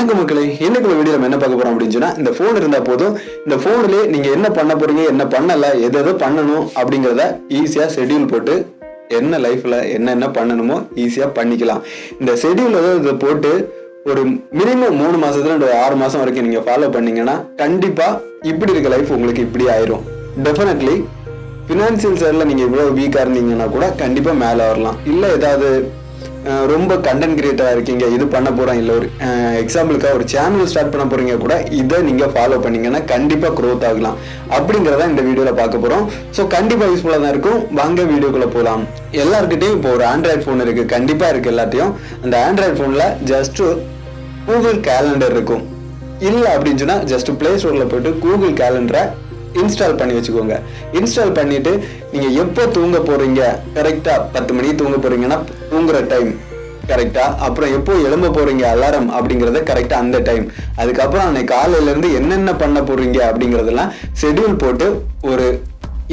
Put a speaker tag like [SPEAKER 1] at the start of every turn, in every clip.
[SPEAKER 1] வணக்கம் மக்களே. இன்னைக்கு வீடியோ நம்ம என்ன பார்க்க போறோம் அப்படின்னு சொன்னா இந்த ஃபோன் இருந்தா போதும். இந்த ஃபோன்லேயே நீங்க என்ன பண்ண போறீங்க என்ன பண்ணல எது எதை பண்ணணும் அப்படிங்கிறத ஈஸியா ஷெட்யூல் போட்டு என்ன லைஃப்ல என்னென்ன பண்ணணுமோ ஈஸியா பண்ணிக்கலாம். இந்த ஷெடியூல் இதை போட்டு ஒரு மினிமம் மூணு மாசத்துல இந்த ஒரு ஆறு மாசம் வரைக்கும் நீங்க ஃபாலோ பண்ணீங்கன்னா கண்டிப்பா இப்படி இருக்க லைஃப் உங்களுக்கு இப்படி ஆயிரும். டெஃபினெட்லி ஃபினான்சியல் சைடில் நீங்கள் இவ்வளோ வீக்காக இருந்தீங்கன்னா கூட கண்டிப்பாக மேலே வரலாம். இல்லை ஏதாவது ரொம்ப கண்டென்ட் கிரியேட்டராக இருக்கீங்க. இது பண்ண போகிறோம் இல்லை ஒரு எக்ஸாம்பிளுக்காக ஒரு சேனல் ஸ்டார்ட் பண்ண போகிறீங்க கூட இதை நீங்கள் ஃபாலோ பண்ணீங்கன்னா கண்டிப்பாக க்ரோத் ஆகலாம். அப்படிங்கிறத இந்த வீடியோவில் பார்க்க போகிறோம் ஸோ கண்டிப்பாக யூஸ்ஃபுல்லாக தான் இருக்கும். வாங்க வீடியோக்குள்ளே போகலாம் எல்லாருக்கிட்டையும் இப்போ ஒரு ஆண்ட்ராய்ட் ஃபோன் இருக்குது கண்டிப்பாக இருக்குது எல்லாத்தையும் அந்த ஆண்ட்ராய்ட் ஃபோனில் ஜஸ்ட்டு கூகுள் கேலண்டர் இருக்கும். இல்லை அப்படின்னு சொன்னால் ஜஸ்ட் ப்ளே ஸ்டோரில் போயிட்டு கூகுள் கேலண்டரை இன்ஸ்டால் பண்ணி வச்சுக்கோங்க. இன்ஸ்டால் பண்ணிட்டு நீங்கள் எப்போ தூங்க போகிறீங்க கரெக்டாக பத்து மணிக்கு தூங்க போகிறீங்கன்னா தூங்குற டைம் கரெக்டாக அப்புறம் எப்போ எழும்ப போறீங்க? அலாரம் அப்படிங்கிறத கரெக்டாக அந்த டைம் அதுக்கப்புறம் அன்னைக்கு காலையிலேருந்து என்னென்ன பண்ண போறீங்க அப்படிங்கிறதெல்லாம் ஷெட்யூல் போட்டு ஒரு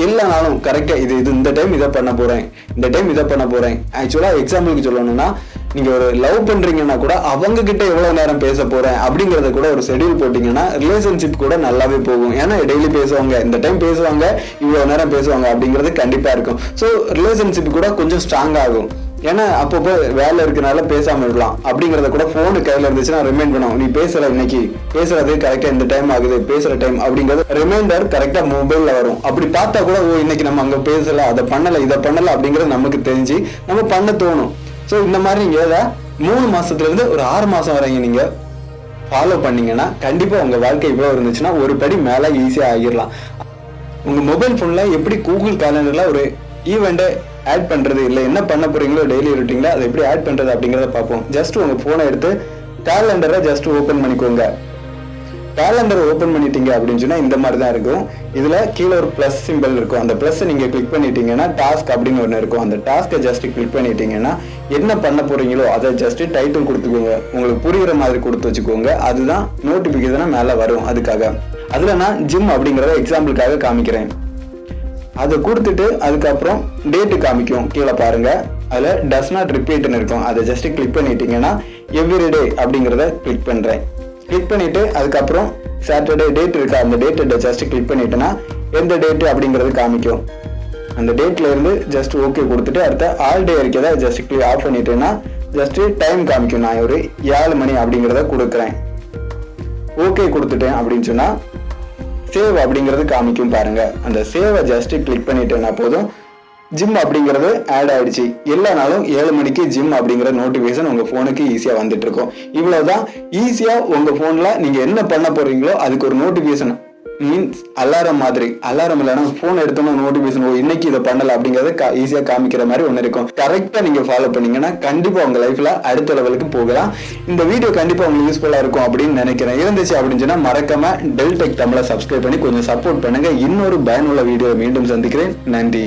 [SPEAKER 1] எல்லா நாளும் கரெக்டாக இது இது இந்த டைம் இதை பண்ண போறேன். இந்த டைம் இதை பண்ண போறேன். ஆக்சுவலாக எக்ஸாம்பிளுக்கு சொல்லணும்னா நீங்கள் ஒரு லவ் பண்ணுறீங்கன்னா கூட அவங்க கிட்ட எவ்வளோ நேரம் பேச போகிறேன் அப்படிங்கிறத கூட ஒரு ஷெடியூல் போட்டிங்கன்னா ரிலேஷன்ஷிப் கூட நல்லாவே போகும். ஏன்னா டெய்லி பேசுவாங்க. இந்த டைம் பேசுவாங்க இவ்வளோ நேரம் பேசுவாங்க அப்படிங்கிறது கண்டிப்பாக இருக்கும். ஸோ ரிலேஷன்ஷிப் கூட கொஞ்சம் ஸ்ட்ராங் ஆகும். ஏன்னா அப்பப்போ வேலை இருக்கனால பேசாமல் இருக்கலாம். அப்படிங்கிறத கூட ஃபோனு கையில் இருந்துச்சுன்னா ரிமைண்ட் பண்ணுவோம் நீ பேசுகிற இன்னைக்கு பேசுறது கரெக்டாக இந்த டைம் ஆகுது பேசுகிற டைம் அப்படிங்கிறது ரிமைண்டர் கரெக்டாக மொபைலில் வரும். அப்படி பார்த்தா கூட ஓ இன்னைக்கு நம்ம அங்கே பேசலை அதை பண்ணலை இதை பண்ணலை அப்படிங்கிறது நமக்கு தெரிஞ்சு நம்ம பண்ண தோணும். ஸோ இந்த மாதிரி நீங்கள் எதை மூணு மாதத்துலேருந்து ஒரு ஆறு மாதம் வரைங்க நீங்கள் ஃபாலோ பண்ணிங்கன்னா கண்டிப்பாக உங்கள் வாழ்க்கை இவ்வளோ இருந்துச்சுன்னா ஒரு படி மேலே ஈஸியாக ஆகிடலாம் உங்கள் மொபைல் ஃபோனில் எப்படி கூகுள் கேலண்டரில் ஒரு ஈவெண்ட்டை ஆட் பண்ணுறது இல்லை என்ன பண்ண போகிறீங்களோ டெய்லி ரொட்டீன்ல அதை எப்படி ஆட் பண்ணுறது அப்படிங்கிறத பார்ப்போம். ஜஸ்ட் உங்கள் ஃபோனை எடுத்து கேலண்டரை ஜஸ்ட் ஓப்பன் பண்ணிக்கோங்க. கேலண்டர் ஓப்பன் பண்ணிட்டீங்க அப்படின்னு சொன்னா இந்த மாதிரி தான் இருக்கும். இதுல கீழே ஒரு ப்ளஸ் சிம்பிள் இருக்கும். அந்த ப்ளஸ் நீங்க கிளிக் பண்ணிட்டீங்கன்னா டாஸ்க் அப்படின்னு ஒன்று இருக்கும். அந்த டாஸ்க்கை ஜஸ்ட் கிளிக் பண்ணிட்டீங்கன்னா என்ன பண்ண போறீங்களோ அதை ஜஸ்ட் டைட்டில் கொடுத்துக்கோங்க. உங்களுக்கு புரியுற மாதிரி கொடுத்து வச்சுக்கோங்க. அதுதான் நோட்டிபிகேஷனா மேல வரும் அதுக்காக. அதுல நான் ஜிம் அப்படிங்கறத எக்ஸாம்பிளுக்காக காமிக்கிறேன். அதை கொடுத்துட்டு அதுக்கப்புறம் டேட்டு காமிக்கும். கீழே பாருங்க. அதில் டஸ் நாட் ரிப்பீட்னு இருக்கும். அதை ஜஸ்ட் கிளிக் பண்ணிட்டீங்கன்னா எவ்ரிடே அப்படிங்கிறத கிளிக் பண்ணுறேன் கிளிக் பண்ணிட்டு அதுக்கப்புறம் சாட்டர்டே டேட் இருக்கா? அந்த டேட்டை ஜஸ்ட் கிளிக் பண்ணிட்டேன்னா எந்த டேட்டு அப்படிங்கிறது காமிக்கும். அந்த டேட்ல இருந்து ஜஸ்ட் ஓகே கொடுத்துட்டு அடுத்த ஆல் டே இருக்கதா ஜஸ்ட் கிளிக் ஆஃப் பண்ணிட்டேன்னா ஜஸ்ட் டைம் காமிக்கும். நான் ஒரு ஏழு மணி அப்படிங்கிறத கொடுக்குறேன். ஓகே கொடுத்துட்டேன் அப்படின்னு சொன்னால் சேவ் அப்படிங்கிறது காமிக்கும் பாருங்க. அந்த சேவை ஜஸ்ட் கிளிக் பண்ணிட்டேன்னா போதும். ஜிம் அப்படிங்கிறது ஆட் ஆயிடுச்சு. எல்லா நாளும் ஏழு மணிக்கு ஜிம் அப்படிங்கிற நோட்டிஃபிகேஷன் உங்கள் ஃபோனுக்கு ஈஸியாக வந்துட்டு இருக்கும் இவ்வளோதான் ஈஸியாக உங்கள் ஃபோனில் நீங்கள் என்ன பண்ண போகிறீங்களோ அதுக்கு ஒரு நோட்டிஃபிகேஷன் மீன்ஸ் அலாரம் மாதிரி. அலாரம் இல்லைனா ஃபோன் எடுத்தோம்னா நோட்டிஃபிகேஷன் ஓ இன்னைக்கு இதை பண்ணல அப்படிங்கிறத கா ஈஸியாக காமிக்கிற மாதிரி ஒன்று இருக்கும். கரெக்டாக நீங்கள் ஃபாலோ பண்ணீங்கன்னா கண்டிப்பாக உங்கள் லைஃப்பில் அடுத்த லெவலுக்கு போகலாம். இந்த வீடியோ கண்டிப்பாக உங்களுக்கு யூஸ்ஃபுல்லாக இருக்கும் அப்படின்னு நினைக்கிறேன். இருந்துச்சு அப்படின்னு சொன்னால் மறக்காம டெல் டெக் தமிழை சப்ஸ்கிரைப் பண்ணி கொஞ்சம் சப்போர்ட் பண்ணுங்கள் இன்னொரு பயனுள்ள வீடியோ மீண்டும் சந்திக்கிறேன். நன்றி.